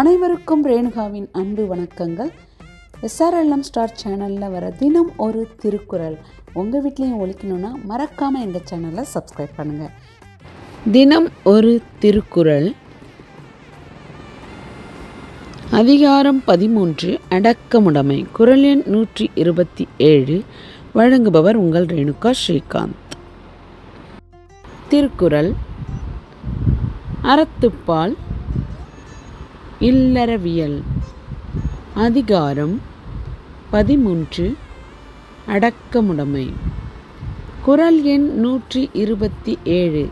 அனைவருக்கும் ரேணுகாவின் அன்பு வணக்கங்கள். எஸ்ஆர்எல்எம் ஸ்டார் சேனலில் வர தினம் ஒரு திருக்குறள். உங்கள் வீட்லேயும் ஒழிக்கணும்னா மறக்காமல் எங்கள் சேனலை சப்ஸ்கிரைப் பண்ணுங்கள் தினம் ஒரு திருக்குறள். அதிகாரம் பதிமூன்று அடக்கமுடைமை. குரல் எண் நூற்றி இருபத்தி ஏழு. வழங்குபவர் உங்கள் ரேணுகா ஸ்ரீகாந்த். திருக்குறள். அறத்துப்பால் இல்லறவியல். அதிகாரம் பதிமூன்று. அடக்கமுடைமை. குரல் எண் நூற்றி இருபத்தி ஏழு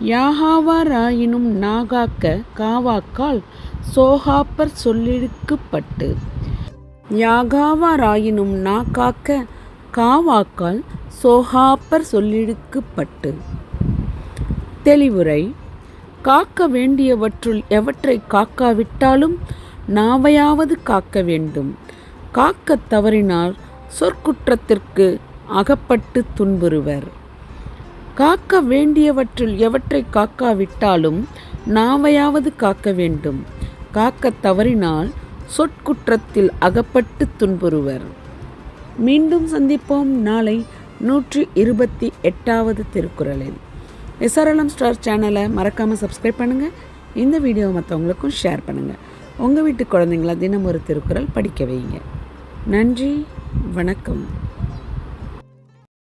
யாகாவாராயினும் நாகாக்க காவாக்கால் சோகாப்பர் சொல்லிழுக்குப்பட்டு. யாகாவாராயினும் நாகாக்க காவாக்கால் சோகாப்பர் சொல்லிழுக்குப்பட்டு. தெளிவுரை காக்க வேண்டியவற்றுள் எவற்றை காக்காவிட்டாலும் நாவையாவது காக்க வேண்டும். காக்கத் தவறினால் சொற்குற்றத்திற்கு அகப்பட்டு துன்புறுவர். காக்க வேண்டியவற்றுள் எவற்றை காக்காவிட்டாலும் நாவையாவது காக்க வேண்டும். காக்க தவறினால் சொற்குற்றத்தில் அகப்பட்டு துன்புறுவர். மீண்டும் சந்திப்போம் நாளை நூற்றி இருபத்தி எட்டாவது திருக்குறளில். எஸ்ஆர்எல்எம் ஸ்டார் சேனலை மறக்காமல் சப்ஸ்கிரைப் பண்ணுங்கள் இந்த வீடியோவை மற்றவங்களுக்கும் ஷேர் பண்ணுங்கள் உங்கள் வீட்டு குழந்தைங்கள தினம் ஒரு திருக்குறள் படிக்க வைங்க நன்றி வணக்கம்.